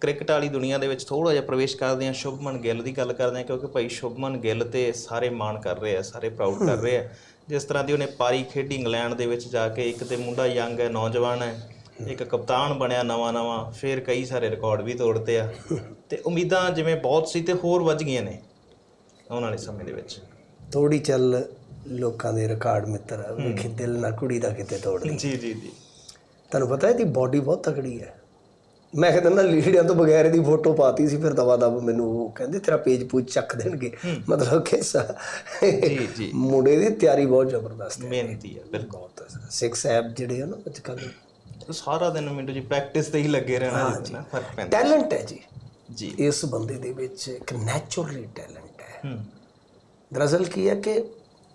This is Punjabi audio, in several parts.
ਕ੍ਰਿਕਟ ਵਾਲੀ ਦੁਨੀਆ ਦੇ ਵਿੱਚ ਥੋੜਾ ਜਿਹਾ ਪ੍ਰਵੇਸ਼ ਕਰਦੇ ਹਾਂ ਸ਼ੁਭਮਨ ਗਿੱਲ ਦੀ ਗੱਲ ਕਰਦੇ ਹਾਂ ਕਿਉਂਕਿ ਭਾਈ ਸ਼ੁਭਮਨ ਗਿੱਲ ਤੇ ਸਾਰੇ ਮਾਣ ਕਰ ਰਹੇ ਆ ਸਾਰੇ ਪ੍ਰਾਊਡ ਕਰ ਰਹੇ ਆ। ਜਿਸ ਤਰ੍ਹਾਂ ਦੀ ਉਹਨੇ ਪਾਰੀ ਖੇਡੀ ਇੰਗਲੈਂਡ ਦੇ ਵਿੱਚ ਜਾ ਕੇ ਇੱਕ ਤੇ ਮੁੰਡਾ ਯੰਗ ਹੈ ਨੌਜਵਾਨ ਹੈ ਇੱਕ ਕਪਤਾਨ ਬਣਿਆ ਨਵਾਂ ਨਵਾਂ ਫਿਰ ਕਈ ਸਾਰੇ ਰਿਕਾਰਡ ਵੀ ਤੋੜਤੇ ਆ। ਤੇ ਉਮੀਦਾਂ ਜਿਵੇਂ ਬਹੁਤ ਸੀ ਤੇ ਹੋਰ ਵੱਜ ਗਈਆਂ ਨੇ ਆਉਣ ਵਾਲੇ ਸਮੇਂ ਦੇ ਵਿੱਚ। ਥੋੜੀ ਚੱਲ ਲੋਕਾਂ ਦੇ ਰਿਕਾਰਡ ਮਿੱਤਰ ਵੇਖੀ ਦਿਲ ਨਾ ਕੁੜੀ ਦਾ ਕਿਤੇ ਤੋੜ ਜੀ ਜੀ ਜੀ। ਤੁਹਾਨੂੰ ਪਤਾ ਇਹਦੀ ਬਾਡੀ ਬਹੁਤ ਤਕੜੀ ਹੈ। ਮੈਂ ਕਹਿੰਦਾ ਨਾ ਲੀੜਿਆਂ ਤੋਂ ਬਗੈਰ ਇਹਦੀ ਫੋਟੋ ਪਾਤੀ ਸੀ ਫਿਰ ਦਵਾ ਦਵ ਮੈਨੂੰ ਉਹ ਕਹਿੰਦੇ ਤੇਰਾ ਪੇਜ ਪੂਜ ਚੱਕ ਦੇਣਗੇ। ਮਤਲਬ ਕਿ ਜੀ ਜੀ। ਮੁੰਡੇ ਦੀ ਤਿਆਰੀ ਬਹੁਤ ਜ਼ਬਰਦਸਤ ਹੈ। ਮਿਹਨਤੀ ਹੈ ਬਿਲਕੁਲ। ਸਿਕਸ ਐਪ ਜਿਹੜੇ ਆ ਨਾ ਅੱਜ ਕੱਲ੍ਹ ਸਾਰਾ ਦਿਨ ਮਿੰਟੂ ਜੀ ਪ੍ਰੈਕਟਿਸ ਤੇ ਹੀ ਲੱਗੇ ਰਹਿਣਾ ਜੀ ਨਾ ਫ਼ਰਕ ਪੈਂਦਾ। ਟੈਲੈਂਟ ਹੈ ਜੀ। ਜੀ। ਇਸ ਬੰਦੇ ਦੇ ਵਿੱਚ ਇੱਕ ਨੈਚੁਰਲੀ ਟੈਲੈਂਟ ਹੈ। ਹੂੰ। ਦਰਅਸਲ ਕੀ ਹੈ ਕਿ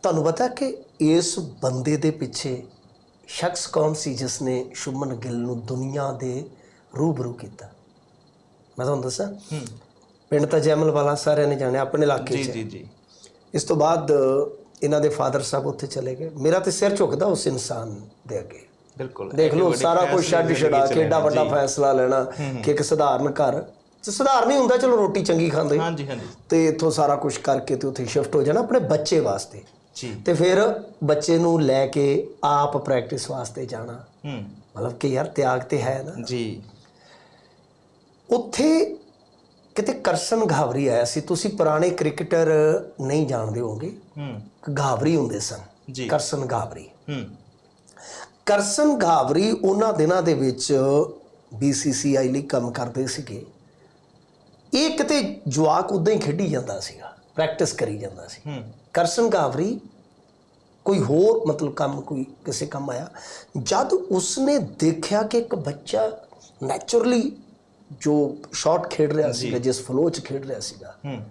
ਤੁਹਾਨੂੰ ਪਤਾ ਕਿ ਇਸ ਬੰਦੇ ਦੇ ਪਿੱਛੇ ਸ਼ਖਸ ਕੌਣ ਸੀ ਜਿਸ ਨੇ ਸ਼ੁਭਮਨ ਗਿੱਲ ਨੂੰ ਦੁਨੀਆ ਦੇ ਰੂਬਰੂ ਕੀਤਾ। ਮੈਂ ਤੁਹਾਨੂੰ ਦੱਸਾਂ ਪਿੰਡ ਤਾਂ ਜੈਮਲ ਵਾਲਾ ਸਾਰਿਆਂ ਨੇ ਜਾਣਿਆ ਆਪਣੇ ਇਲਾਕੇ ਜੀ 'ਚ ਜੀ ਜੀ। ਇਸ ਤੋਂ ਬਾਅਦ ਇਹਨਾਂ ਦੇ ਫਾਦਰ ਸਾਹਿਬ ਉੱਥੇ ਚਲੇ ਗਏ। ਮੇਰਾ ਤੇ ਸਿਰ ਝੁਕਦਾ ਉਸ ਇਨਸਾਨ ਦੇ ਅੱਗੇ। ਬਿਲਕੁਲ ਦੇਖ ਲਓ ਸਾਰਾ ਕੁਝ ਛੱਡ ਛਡਾ ਕੇ ਏਡਾ ਵੱਡਾ ਫੈਸਲਾ ਲੈਣਾ ਕਿ ਇੱਕ ਸਧਾਰਨ ਘਰ। ਚ ਸਧਾਰਨ ਹੀ ਹੁੰਦਾ ਚਲੋ ਰੋਟੀ ਚੰਗੀ ਖਾਂਦੇ। ਹਾਂਜੀ ਹਾਂਜੀ। ਤੇ ਇੱਥੋਂ ਸਾਰਾ ਕੁਝ ਕਰਕੇ ਤੇ ਉੱਥੇ ਸ਼ਿਫਟ ਹੋ ਜਾਣਾ ਆਪਣੇ ਬੱਚੇ ਵਾਸਤੇ। ਜੀ। ਤੇ ਫਿਰ ਬੱਚੇ ਨੂੰ ਲੈ ਕੇ ਆਪ ਪ੍ਰੈਕਟਿਸ ਵਾਸਤੇ ਜਾਣਾ। ਹੂੰ। ਮਤਲਬ ਕਿ ਯਾਰ ਤਿਆਗ ਤੇ ਹੈ ਨਾ। ਜੀ। ਉੱਥੇ ਕਿਤੇ ਕਰਸਨ ਘਾਵਰੀ ਆਇਆ ਸੀ। ਤੁਸੀਂ ਪੁਰਾਣੇ ਕ੍ਰਿਕਟਰ ਨਹੀਂ ਜਾਣਦੇ ਹੋਵੋਗੇ। ਹੂੰ। ਘਾਵਰੀ ਹੁੰਦੇ ਸਨ। ਜੀ। ਕਰਸਨ ਘਾਵਰੀ। ਹੂੰ। ਕਰਸਨ ਘਾਵਰੀ ਉਹਨਾਂ ਦਿਨਾਂ ਦੇ ਵਿੱਚ BCCI ਲਈ ਕੰਮ ਕਰਦੇ ਸੀਗੇ। ਇਹ ਕਿਤੇ ਜਵਾਕ ਉਦਾਂ ਹੀ ਖੇਡੀ ਜਾਂਦਾ ਸੀਗਾ। ਪ੍ਰੈਕਟਿਸ ਕਰੀ ਜਾਂਦਾ ਸੀ। ਹੂੰ। ਕਰਸਨ ਘਾਵਰੀ ਕੋਈ ਹੋਰ ਮਤਲਬ ਕੰਮ ਕੋਈ ਕਿਸੇ ਕੰਮ ਆਇਆ। ਜਦ ਉਸਨੇ ਦੇਖਿਆ ਕਿ ਇੱਕ ਬੱਚਾ ਨੈਚੁਰਲੀ ਜੋ ਸ਼ਾਟ ਖੇਡ ਰਿਹਾ ਸੀਗਾ ਜਿਸ ਫਲੋ 'ਚ ਖੇਡ ਰਿਹਾ ਸੀਗਾ ਹੂੰ।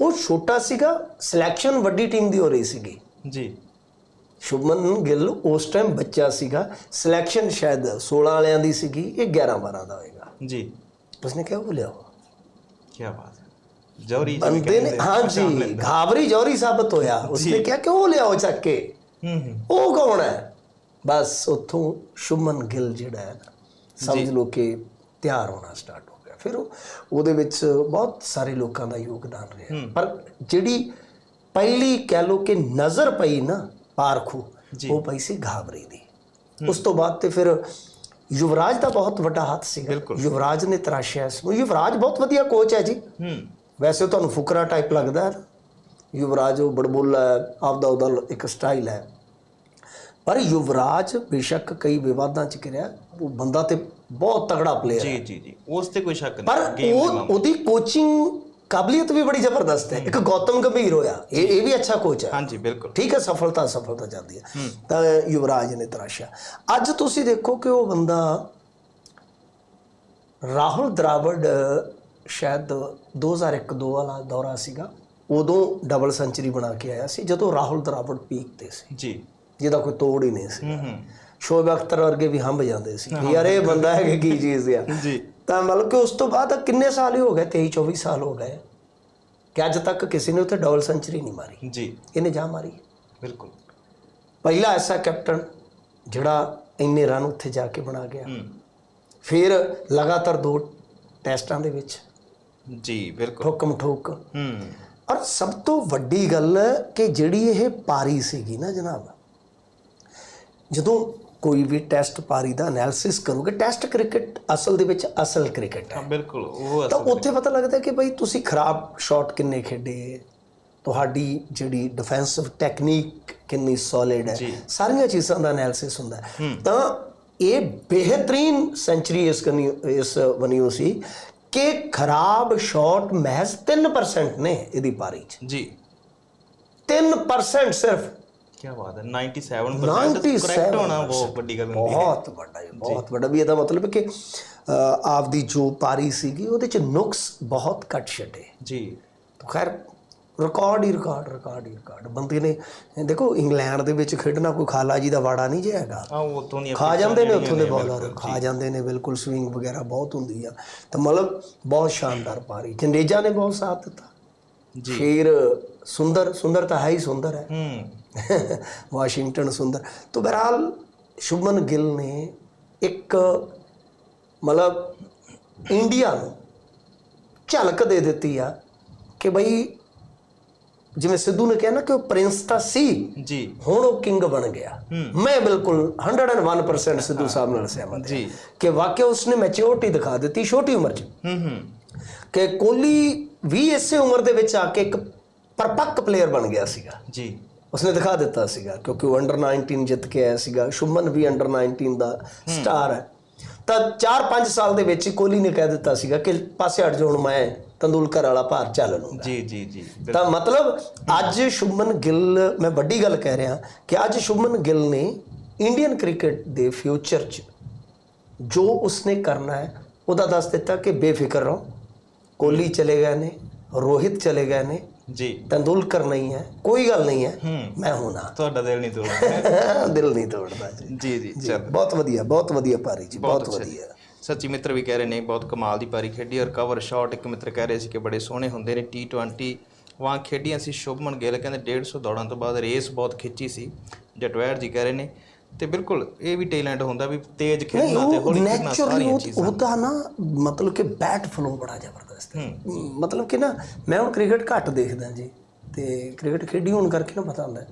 ਉਹ ਛੋਟਾ ਸੀਗਾ ਸਿਲੈਕਸ਼ਨ ਵੱਡੀ ਟੀਮ ਦੀ ਹੋ ਰਹੀ ਸੀਗੀ। ਜੀ। ਸ਼ੁਭਮਨ ਗਿੱਲ ਉਸ ਟਾਈਮ ਬੱਚਾ ਸੀਗਾ ਸਿਲੈਕਸ਼ਨ ਸ਼ਾਇਦ 16 ਵਾਲਿਆਂ ਦੀ ਸੀਗੀ ਇਹ 11 12 ਦਾ ਹੋਏਗਾ। ਜੀ। ਉਸਨੇ ਕਿਹਾ ਬੋਲਿਆ ਕੀ ਬਾਤ ਹੈ। ਜੌਰੀ ਬੰਦੇ ਨੇ ਪਛਾਣ ਲੈਂਦਾ। ਘਾਵਰੀ ਜੌਰੀ ਸਾਬਤ ਹੋਇਆ। ਉਸਨੇ ਕਿਹਾ ਕਿ ਉਹ ਲਿਆਓ ਚੱਕ ਕੇ। ਹੂੰ ਹੂੰ। ਉਹ ਕੌਣ ਹੈ? ਬਸ ਉੱਥੋਂ ਸ਼ੁਭਮਨ ਗਿੱਲ ਜਿਹੜਾ ਹੈ ਸਮਝ ਲਓ ਕਿ ਤਿਆਰ ਹੋਣਾ ਸਟਾਰਟ ਹੋ ਗਿਆ। ਫਿਰ ਉਹ ਉਹਦੇ ਵਿੱਚ ਬਹੁਤ ਸਾਰੇ ਲੋਕਾਂ ਦਾ ਯੋਗਦਾਨ ਰਿਹਾ। ਪਰ ਜਿਹੜੀ ਪਹਿਲੀ ਕਹਿ ਲਓ ਕਿ ਨਜ਼ਰ ਪਈ ਨਾ ਪਾਰਖੂ ਉਹ ਪਈ ਸੀ ਘਾਵਰੀ ਦੀ। ਉਸ ਤੋਂ ਬਾਅਦ ਤੇ ਫਿਰ ਯੁਵਰਾਜ ਦਾ ਬਹੁਤ ਵੱਡਾ ਹੱਥ ਸੀਗਾ। ਯੁਵਰਾਜ ਨੇ ਤਰਾਸ਼ਿਆ ਇਸ ਨੂੰ। ਯੁਵਰਾਜ ਬਹੁਤ ਵਧੀਆ ਕੋਚ ਹੈ ਜੀ। ਵੈਸੇ ਤੁਹਾਨੂੰ ਫੁਕਰਾ ਟਾਈਪ ਲੱਗਦਾ ਹੈ। ਯੁਵਰਾਜ ਉਹ ਬੜਬੋਲਾ ਹੈ ਆਪਦਾ ਉਹਦਾ ਇੱਕ ਸਟਾਈਲ ਹੈ। ਪਰ ਯੁਵਰਾਜ ਬੇਸ਼ੱਕ ਕਈ ਵਿਵਾਦਾਂ ਚ ਕਿਰਿਆ ਉਹ ਬੰਦਾ ਤੇ ਬਹੁਤ ਤਗੜਾ ਪਲੇਅਰ ਜੀ ਜੀ ਜੀ ਉਸ ਤੇ ਕੋਈ ਸ਼ੱਕ ਪਰ ਨਹੀਂ ਗੇਮ ਉਹ ਉਹਦੀ ਕੋਚਿੰਗ ਕਾਬਲੀਅਤ ਵੀ ਬੜੀ ਜ਼ਬਰਦਸਤ ਹੈ ਇੱਕ ਗੌਤਮ ਗੰਭੀਰ ਹੋਇਆ ਇਹ ਇਹ ਵੀ ਅੱਛਾ ਕੋਚ ਹੈ ਹਾਂਜੀ ਬਿਲਕੁਲ ਠੀਕ ਹੈ ਸਫਲਤਾ ਸਫਲਤਾ ਜਾਂਦੀ ਹੈ ਤਾਂ ਯੁਵਰਾਜ ਨੇ ਤਰਾਸ਼ਿਆ ਅੱਜ ਤੁਸੀਂ ਦੇਖੋ ਕਿ ਉਹ ਬੰਦਾ ਰਾਹੁਲ ਦਰਾਵੜ ਸ਼ਾਇਦ 2001-2 ਵਾਲਾ ਦੌਰਾ ਸੀਗਾ ਉਦੋਂ ਡਬਲ ਸੈਂਚਰੀ ਬਣਾ ਕੇ ਆਇਆ ਸੀ ਜਦੋਂ ਰਾਹੁਲ ਦਰਾਵੜ ਪੀਕ ਤੇ ਸੀ ਜੀ ਜਿਹਦਾ ਕੋਈ ਤੋੜ ਹੀ ਨਹੀਂ ਸੀ ਹੂੰ ਹੂੰ ਸ਼ੋਇਬ ਅਖਤਰ ਵਰਗੇ ਵੀ ਹੰਬ ਜਾਂਦੇ ਸੀ ਕਿ ਯਾਰ ਇਹ ਬੰਦਾ ਹੈ ਕਿ ਕੀ ਚੀਜ਼ ਆ। ਜੀ। ਤਾਂ ਮਤਲਬ ਕਿ ਉਸ ਤੋਂ ਬਾਅਦ ਕਿੰਨੇ ਸਾਲ ਹੀ ਹੋ ਗਏ 23 24 ਸਾਲ ਹੋ ਗਏ। ਕਿ ਅੱਜ ਤੱਕ ਕਿਸੇ ਨੇ ਉੱਥੇ ਡਬਲ ਸੈਂਚਰੀ ਨਹੀਂ ਮਾਰੀ। ਜੀ। ਇਹਨੇ ਜਾ ਮਾਰੀ। ਬਿਲਕੁਲ। ਪਹਿਲਾ ਐਸਾ ਕੈਪਟਨ ਜਿਹੜਾ ਇੰਨੇ ਰਨ ਉੱਥੇ ਜਾ ਕੇ ਬਣਾ ਗਿਆ। ਫਿਰ ਲਗਾਤਾਰ ਦੋ ਟੈਸਟਾਂ ਦੇ ਵਿੱਚ ਜੀ ਬਿਲਕੁਲ। ਠੋਕਮ ਠੋਕ ਹੂੰ। ਔਰ ਸਭ ਤੋਂ ਵੱਡੀ ਗੱਲ ਕਿ ਜਿਹੜੀ ਇਹ ਪਾਰੀ ਸੀਗੀ ਨਾ ਜਨਾਬ ਜਦੋਂ ਕੋਈ ਵੀ ਟੈਸਟ ਪਾਰੀ ਦਾ ਐਨਾਲਿਸਿਸ ਕਰੋਗੇ ਟੈਸਟ ਕ੍ਰਿਕਟ ਅਸਲ ਦੇ ਵਿੱਚ ਅਸਲ ਕ੍ਰਿਕਟ ਹੈ। ਬਿਲਕੁਲ ਉਹ ਤਾਂ ਉੱਥੇ ਪਤਾ ਲੱਗਦਾ ਕਿ ਭਾਈ ਤੁਸੀਂ ਖਰਾਬ ਸ਼ਾਟ ਕਿੰਨੇ ਖੇਡੇ ਤੁਹਾਡੀ ਜਿਹੜੀ ਡਿਫੈਂਸਿਵ ਟੈਕਨੀਕ ਕਿੰਨੀ ਸੋਲਿਡ ਹੈ ਸਾਰੀਆਂ ਚੀਜ਼ਾਂ ਦਾ ਐਨਾਲਿਸਿਸ ਹੁੰਦਾ ਤਾਂ ਇਹ ਬਿਹਤਰੀਨ ਸੈਂਚਰੀ ਇਸ ਕਰਨੀ ਇਸ ਬਣੀ ਸੀ ਕਿ ਖਰਾਬ ਸ਼ਾਟ ਮਹਿਜ਼ 3% ਨੇ ਇਹਦੀ ਪਾਰੀ 'ਚ। ਜੀ। 3% ਸਿਰਫ ਕੀ ਬਾਤ ਹੈ 97% ਕਰੈਕਟ ਹੋਣਾ ਬਹੁਤ ਵੱਡੀ ਗੱਲ ਹੁੰਦੀ ਹੈ। ਬਹੁਤ ਵੱਡਾ ਹੈ ਬਹੁਤ ਵੱਡਾ। ਵੀ ਇਹਦਾ ਮਤਲਬ ਹੈ ਕਿ ਆਪਦੀ ਜੋ ਪਾਰੀ ਸੀਗੀ ਉਹਦੇ 'ਚ ਨੁਕਸ ਬਹੁਤ ਘੱਟ ਛੱਡੇ। ਜੀ। ਤਾਂ ਖੈਰ ਰਿਕਾਰਡ ਹੀ ਰਿਕਾਰਡ ਰਿਕਾਰਡ ਹੀ ਰਿਕਾਰਡ ਬੰਦੇ ਨੇ ਦੇਖੋ ਇੰਗਲੈਂਡ ਦੇ ਵਿੱਚ ਖੇਡਣਾ ਕੋਈ ਖਾਲਾ ਜੀ ਦਾ ਵਾੜਾ ਨਹੀਂ ਜੇ ਹੈਗਾ। ਆ ਉਹ ਤੋਂ ਨਹੀਂ ਖਾ ਜਾਂਦੇ ਨੇ ਉੱਥੋਂ ਦੇ ਬੌਲਰ ਖਾ ਜਾਂਦੇ ਨੇ ਬਿਲਕੁਲ ਸਵਿੰਗ ਵਗੈਰਾ ਬਹੁਤ ਹੁੰਦੀ ਆ। ਤਾਂ ਮਤਲਬ ਬਹੁਤ ਸ਼ਾਨਦਾਰ ਪਾਰੀ। ਜੰਡੇਜਾ ਨੇ ਬਹੁਤ ਸਾਥ ਦਿੱਤਾ। ਜੀ। ਸ਼ੇਰ ਸੁੰਦਰ ਸੁੰਦਰ ਤਾਂ ਹੈ ਹੀ ਸੁੰਦਰ ਹੈ। ਹੂੰ। ਵਾਸ਼ਿੰਗਟਨ ਸੁੰਦਰ। ਤਾਂ ਬਹਰਹਾਲ ਸ਼ੁਭਮਨ ਗਿੱਲ ਨੇ ਇੱਕ ਮਤਲਬ ਇੰਡੀਆ ਨੂੰ ਝਲਕ ਦੇ ਦਿੱਤੀ ਆ ਕਿ ਬਈ ਜਿਵੇਂ ਸਿੱਧੂ ਨੇ ਕਿਹਾ ਨਾ ਕਿ ਉਹ ਪ੍ਰਿੰਸ ਤਾਂ ਸੀ ਜੀ। ਹੁਣ ਉਹ ਕਿੰਗ ਬਣ ਗਿਆ। ਮੈਂ ਬਿਲਕੁਲ 101% ਸਿੱਧੂ ਸਾਹਿਬ ਨਾਲ ਸਹਿਮਤ ਹਾਂ ਜੀ। ਕਿ ਵਾਕਿਆ ਉਸਨੇ ਮੈਚਿਓਰਟੀ ਦਿਖਾ ਦਿੱਤੀ ਛੋਟੀ ਉਮਰ 'ਚ। ਹੂੰ ਹੂੰ। ਕਿ ਕੋਹਲੀ ਵੀ ਇਸੇ ਉਮਰ ਦੇ ਵਿੱਚ ਆ ਕੇ ਇੱਕ ਪਰਪੱਕ ਪਲੇਅਰ ਬਣ ਗਿਆ ਸੀਗਾ। ਜੀ। ਉਸਨੇ ਦਿਖਾ ਦਿੱਤਾ ਸੀਗਾ ਕਿਉਂਕਿ ਉਹ ਅੰਡਰ 19 ਜਿੱਤ ਕੇ ਆਇਆ ਸੀਗਾ। ਸ਼ੁਭਮਨ ਵੀ ਅੰਡਰ 19 ਦਾ ਸਟਾਰ ਹੈ। ਤਾਂ 4-5 ਸਾਲ ਦੇ ਵਿੱਚ ਹੀ ਕੋਹਲੀ ਨੇ ਕਹਿ ਦਿੱਤਾ ਸੀਗਾ ਕਿ ਪਾਸੇ ਹਟ ਜਾਓ ਹੁਣ ਮੈਂ ਤੰਦੂਲਕਰ ਵਾਲਾ ਭਾਰ ਚੱਲ ਲੂੰਗਾ ਜੀ ਜੀ ਜੀ ਤਾਂ ਮਤਲਬ ਅੱਜ ਸ਼ੁਭਮਨ ਗਿੱਲ ਮੈਂ ਵੱਡੀ ਗੱਲ ਕਹਿ ਰਿਹਾ ਕਿ ਅੱਜ ਸ਼ੁਭਮਨ ਗਿੱਲ ਨੇ ਇੰਡੀਅਨ ਕ੍ਰਿਕਟ ਦੇ ਫਿਊਚਰ 'ਚ ਜੋ ਉਸਨੇ ਕਰਨਾ ਹੈ ਉਹਦਾ ਦੱਸ ਦਿੱਤਾ ਕਿ ਬੇਫਿਕਰ ਰਹੋ। ਕੋਹਲੀ ਚਲੇ ਗਏ ਨੇ ਰੋਹਿਤ ਚਲੇ ਗਏ ਨੇ ਜੀ। ਤੰਦੂਲਕਰ ਨਹੀਂ ਹੈ ਕੋਈ ਗੱਲ ਨਹੀਂ ਹੈ। ਹੂੰ। ਮੈਂ ਹੁਣਾ ਤੁਹਾਡਾ ਦਿਲ ਨਹੀਂ ਤੋੜਦਾ। ਦਿਲ ਨਹੀਂ ਤੋੜਦਾ ਜੀ। ਜੀ ਚਲ। ਬਹੁਤ ਵਧੀਆ ਬਹੁਤ ਵਧੀਆ ਪਾਰੀ ਜੀ ਬਹੁਤ। ਵਧੀਆ। ਸੱਚੀ ਮਿੱਤਰ ਵੀ ਕਹਿ ਰਹੇ ਨੇ ਬਹੁਤ ਕਮਾਲ ਦੀ ਪਾਰੀ ਖੇਡੀ ਔਰ ਕਵਰ ਸ਼ਾਟ ਇੱਕ ਮਿੱਤਰ ਕਹਿ ਰਹੇ ਸੀ ਕਿ ਬੜੇ ਸੋਹਣੇ ਹੁੰਦੇ ਨੇ T20 ਵਾਂ ਖੇਡੀਆਂ ਸੀ ਸ਼ੁਭਮਨ ਗਿੱਲ ਕਹਿੰਦੇ 150 ਦੌੜਾਂ ਤੋਂ ਬਾਅਦ ਰੇਸ ਬਹੁਤ ਖਿੱਚੀ ਸੀ। ਜਟਵੈਰ ਜੀ ਕਹਿ ਰਹੇ ਨੇ ਤੇ ਬਿਲਕੁਲ ਇਹ ਵੀ ਟੈਲੈਂਟ ਹੁੰਦਾ ਵੀ ਤੇਜ਼ ਖੇਡਣਾ ਤੇ ਉਹ ਹੌਲੀ ਖੇਡਣਾ ਸਾਰੀਆਂ ਚੀਜ਼ਾਂ ਉਹਦਾ ਨਾ ਮਤਲਬ ਕਿ ਬੈਟ ਫਲੋ ਬੜਾ ਜ਼ਬਰਦਸਤ ਹੈ। ਮਤਲਬ ਕਿ ਨਾ ਮੈਂ ਹੁਣ ਕ੍ਰਿਕਟ ਘੱਟ ਦੇਖਦਾ ਜੀ ਤੇ ਕ੍ਰਿਕਟ ਖੇਡੀ ਹੋਣ ਕਰਕੇ ਨਾ ਪਤਾ ਹੁੰਦਾ।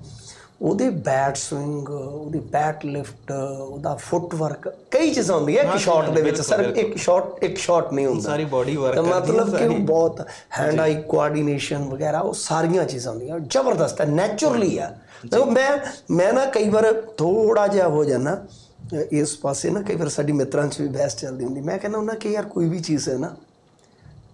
ਉਹਦੇ ਬੈਟ ਸਵਿੰਗ ਉਹਦੀ ਬੈਟ ਲਿਫਟ ਉਹਦਾ ਫੁੱਟਵਰਕ ਕਈ ਚੀਜ਼ਾਂ ਹੁੰਦੀਆਂ ਇੱਕ ਸ਼ਾਟ ਦੇ ਵਿੱਚ ਸਰ ਇੱਕ ਸ਼ਾਟ ਇੱਕ ਸ਼ਾਟ ਨਹੀਂ ਹੁੰਦਾ। ਸਾਰੀ ਬਾਡੀ ਵਰਕ ਤਾਂ ਮਤਲਬ ਕਿ ਉਹ ਬਹੁਤ ਹੈਂਡ ਆਈ ਕੋਆਰਡੀਨੇਸ਼ਨ ਵਗੈਰਾ ਉਹ ਸਾਰੀਆਂ ਚੀਜ਼ਾਂ ਹੁੰਦੀਆਂ ਜ਼ਬਰਦਸਤ ਹੈ ਨੈਚੁਰਲੀ ਆ। ਮੈਂ ਮੈਂ ਨਾ ਕਈ ਵਾਰ ਥੋੜਾ ਜਿਹਾ ਹੋ ਜਾਣਾ ਇਸ ਪਾਸੇ ਨਾ ਕਈ ਵਾਰ ਸਾਡੀ ਮਿੱਤਰਾਂ 'ਚ ਵੀ ਬਹਿਸ ਚੱਲਦੀ ਹੁੰਦੀ ਮੈਂ ਕਹਿੰਦਾ ਹੁੰਦਾ ਕਿ ਯਾਰ ਕੋਈ ਵੀ ਚੀਜ਼ ਹੈ ਨਾ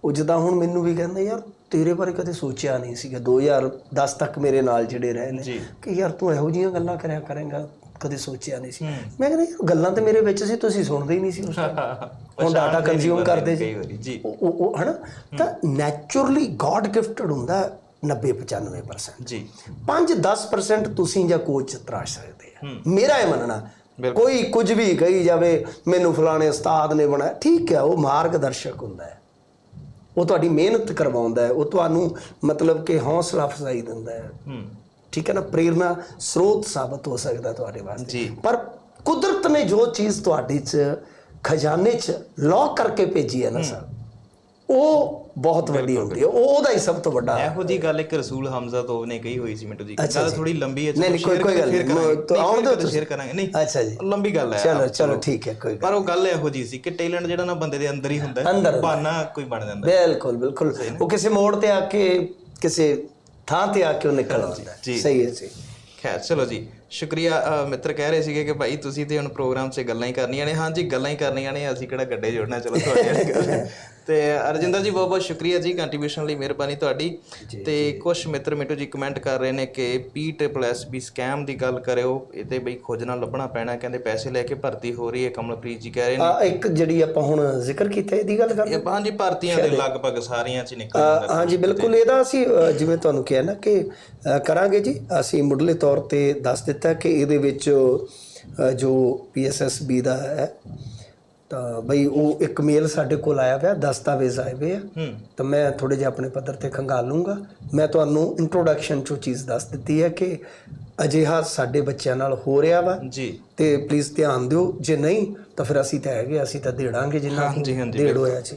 ਉਹ ਜਿੱਦਾਂ ਹੁਣ ਮੈਨੂੰ ਵੀ ਕਹਿੰਦਾ ਯਾਰ ਤੇਰੇ ਬਾਰੇ ਕਦੇ ਸੋਚਿਆ ਨਹੀਂ ਸੀਗਾ। 2010 ਤੱਕ ਮੇਰੇ ਨਾਲ ਜਿਹੜੇ ਰਹੇ ਨੇ। ਕਿ ਯਾਰ ਤੂੰ ਇਹੋ ਜਿਹੀਆਂ ਗੱਲਾਂ ਕਰਿਆ ਕਰੇਂਗਾ ਕਦੇ ਸੋਚਿਆ ਨਹੀਂ ਸੀ। ਮੈਂ ਕਹਿੰਦਾ ਯਾਰ ਗੱਲਾਂ ਤੇ ਮੇਰੇ ਵਿੱਚ ਸੀ ਤੁਸੀਂ ਸੁਣਦੇ ਹੀ ਨਹੀਂ ਸੀ ਉਸ। ਹੁਣ ਡਾਟਾ ਕੰਜ਼ਿਊਮ ਕਰਦੇ ਜੀ। ਉਹ ਹਨਾ? ਤਾਂ ਨੈਚੁਰਲੀ ਗੋਡ ਗਿਫਟਡ ਹੁੰਦਾ 90 95% ਜੀ। 5-10% ਤੁਸੀਂ ਜਾਂ ਕੋਚ ਤਰਾਸ਼ ਸਕਦੇ ਆ। ਮੇਰਾ ਇਹ ਮੰਨਣਾ ਕੋਈ ਕੁਝ ਵੀ ਕਹੀ ਜਾਵੇ ਮੈਨੂੰ ਫਲਾਣੇ ਉਸਤਾਦ ਨੇ ਬਣਾਇਆ। ਠੀਕ ਹੈ ਉਹ ਮਾਰਗਦਰਸ਼ਕ ਹੁੰਦਾ ਹੈ। ਉਹ ਤੁਹਾਡੀ ਮਿਹਨਤ ਕਰਵਾਉਂਦਾ ਹੈ ਉਹ ਤੁਹਾਨੂੰ ਮਤਲਬ ਕਿ ਹੌਸਲਾ ਅਫਜ਼ਾਈ ਦਿੰਦਾ ਹੈ। ਹੂੰ। ਠੀਕ ਹੈ ਨਾ? ਪ੍ਰੇਰਨਾ ਸਰੋਤ ਸਾਬਤ ਹੋ ਸਕਦਾ ਤੁਹਾਡੇ ਵਾਸਤੇ। ਪਰ ਕੁਦਰਤ ਨੇ ਜੋ ਚੀਜ਼ ਤੁਹਾਡੇ 'ਚ ਖਜ਼ਾਨੇ 'ਚ ਲੌਕ ਕਰਕੇ ਭੇਜੀ ਹੈ ਨਾ ਸਰ ਉਹ ਬਹੁਤ ਵੱਡੀ ਹੁੰਦੀ ਹੈ ਉਹ ਉਹਦਾ ਹੀ ਸਭ ਤੋਂ ਵੱਡਾ ਇਹੋ ਜੀ ਗੱਲ ਇੱਕ ਰਸੂਲ ਹਮਜ਼ਾ ਤੋਂ ਨੇ ਕਹੀ ਹੋਈ ਸੀ ਮਿੰਟੂ ਜੀ ਅੱਛਾ ਗੱਲ। ਥੋੜੀ ਲੰਬੀ ਹੈ ਨਹੀਂ, ਨਹੀਂ, ਕੋਈ- ਕੋਈ ਗੱਲ ਨਹੀਂ। ਤਾਂ ਆਉਣ ਦਿਓ। ਸ਼ੇਅਰ ਕਰਾਂਗੇ ਨਹੀਂ ਅੱਛਾ ਜੀ ਲੰਬੀ ਗੱਲ ਹੈ ਚਲੋ ਚਲੋ ਠੀਕ ਹੈ ਕੋਈ ਪਰ ਉਹ ਗੱਲ ਇਹੋ ਜੀ ਸੀ ਕਿ ਟੈਲੈਂਟ ਜਿਹੜਾ ਨਾ ਬੰਦੇ ਦੇ ਅੰਦਰ ਹੀ ਹੁੰਦਾ ਹੈ ਅੰਦਰ ਹੁੰਦਾ। ਬਹਾਨਾ ਕੋਈ ਬਣ ਜਾਂਦਾ। ਬਿਲਕੁਲ ਬਿਲਕੁਲ ਉਹ ਕਿਸੇ ਮੋੜ ਤੇ ਆ ਕੇ ਕਿਸੇ ਥਾਂ ਤੇ ਆ ਕੇ ਉਹ ਨਿਕਲ ਆਉਂਦਾ। ਸਹੀ ਹੈ ਜੀ ਖੈਰ ਚਲੋ ਜੀ ਸ਼ੁਕਰੀਆ ਮਿੱਤਰ ਕਹਿ ਰਹੇ ਸੀਗੇ ਕਿ ਭਾਈ ਤੁਸੀਂ ਤੇ ਹੁਣ ਪ੍ਰੋਗਰਾਮ 'ਚ ਗੱਲਾਂ ਹੀ ਕਰਨੀਆਂ ਨੇ ਹਾਂਜੀ ਗੱਲਾਂ ਹੀ ਕਰਨੀਆਂ ਨੇ ਅਸੀਂ ਕਿਹੜਾ ਗੱਡੇ ਜੋੜਨਾ ਚਲੋ ਤੁਹਾਡੀ ਹੈ। ਤੇ ਅਰਜਿੰਦਰ ਜੀ ਬਹੁਤ ਬਹੁਤ ਸ਼ੁਕਰੀਆ ਜੀ ਕੰਟਰੀਬਿਊਸ਼ਨ ਲਈ ਮਿਹਰਬਾਨੀ ਤੁਹਾਡੀ। ਤੇ ਕੁਝ ਮਿੱਤਰ ਮਿੱਟੂ ਜੀ ਕਮੈਂਟ ਕਰ ਰਹੇ ਨੇ ਕਿ P++ ਸਕੈਮ ਦੀ ਗੱਲ ਕਰਿਓ ਇਹ ਤੇ ਬਈ ਖੋਜਣਾ ਲੱਭਣਾ ਪੈਣਾ ਕਹਿੰਦੇ ਪੈਸੇ ਲੈ ਕੇ ਭਰਤੀ ਹੋ ਰਹੀ ਹੈ ਕਮਲਪ੍ਰੀਤ ਜੀ ਕਹਿ ਰਹੇ ਨੇ। ਆ ਇੱਕ ਜਿਹੜੀ ਆਪਾਂ ਹੁਣ ਜ਼ਿਕਰ ਕੀਤਾ ਇਹਦੀ ਗੱਲ ਕਰ ਇਹ ਹਾਂਜੀ ਭਰਤੀਆਂ ਦੇ ਲਗਭਗ ਸਾਰੀਆਂ 'ਚ ਹੀ ਨਿਕਲ ਜਾਂਦਾ ਹਾਂਜੀ ਬਿਲਕੁਲ ਇਹਦਾ ਅਸੀਂ ਜਿਵੇਂ ਤੁਹਾਨੂੰ ਕਿਹਾ ਨਾ ਕਿ ਕਰਾਂਗੇ ਜੀ ਅਸੀਂ ਮੁੱਢਲੇ ਤੌਰ ਤੇ ਦੱਸ ਦਿੱਤਾ ਕਿ ਇਹਦੇ ਵਿੱਚ ਜੋ ਪੀਐਸਐਸਬੀ ਦਾ ਹੈ ਤਾਂ ਬਈ ਉਹ ਇੱਕ ਮੇਲ ਸਾਡੇ ਕੋਲ ਆਇਆ ਪਿਆ ਦਸਤਾਵੇਜ਼ ਆਏ ਹੋਏ ਆ। ਤਾਂ ਮੈਂ ਥੋੜੇ ਜਿਹਾ ਆਪਣੇ ਪੱਧਰ ਤੇ ਖੰਗਾਲੂੰਗਾ ਮੈਂ ਤੁਹਾਨੂੰ ਇੰਟਰੋਡਕਸ਼ਨ ਚੋਂ ਚੀਜ਼ ਦੱਸ ਦਿੱਤੀ ਹੈ ਕਿ ਅਜਿਹਾ ਸਾਡੇ ਬੱਚਿਆਂ ਨਾਲ ਹੋ ਰਿਹਾ ਵਾ। ਜੀ। ਤੇ ਪਲੀਜ਼ ਧਿਆਨ ਦਿਓ। ਜੇ ਨਹੀਂ ਤਾਂ ਫਿਰ ਅਸੀਂ ਤਾਂ ਹੈਗੇ ਅਸੀਂ ਤਾਂ ਦੇੜਾਂਗੇ ਜਿੰਨਾ ਦੇੜ ਹੋਇਆ ਜੀ।